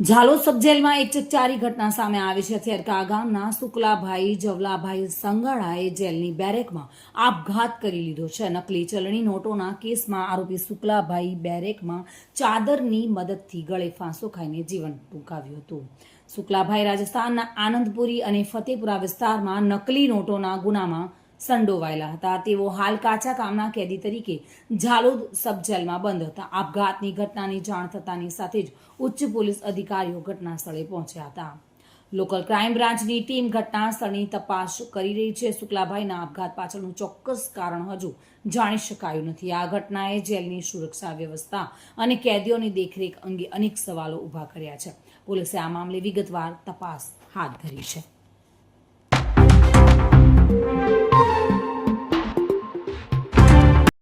ઝાલોદ સબજેલમાં એક ચકચારી ઘટના સામે આવી છે. થેરકા ગામના શુક્લાભાઈ જવલાભાઈ સંગાળાએ જેલની બેરેકમાં આપઘાત કરી લીધો છે. નકલી ચલણી નોટોના કેસમાં આરોપી શુક્લાભાઈ બેરેકમાં ચાદરની મદદથી ગળે ફાંસો ખાઈને જીવન ટૂંકાવ્યું હતું. શુક્લાભાઈ રાજસ્થાનના આનંદપુરી અને ફતેપુરા વિસ્તારમાં નકલી નોટોના ગુનામાં સંડોવાયેલા હતા. તેઓ હાલ કાચા કામના કેદી તરીકે ઝાલોદ સબ જેલમાં બંધ હતા. આપઘાતની ઘટનાની જાણ થતાની સાથે જ ઉચ્ચ પોલીસ અધિકારીઓ ઘટના સ્થળે પહોંચ્યા હતા. લોકલ ક્રાઇમ બ્રાન્ચની ટીમ ઘટના સ્થળની તપાસ કરી રહી છે. શુક્લાભાઈના આપઘાત પાછળનું ચોક્કસ કારણ હજુ જાણી શકાયું નથી. આ ઘટનાએ જેલની સુરક્ષા વ્યવસ્થા અને કેદીઓની દેખરેખ અંગે અનેક સવાલો ઊભા કર્યા છે. પોલીસે આ મામલે વિગતવાર તપાસ હાથ ધરી છે.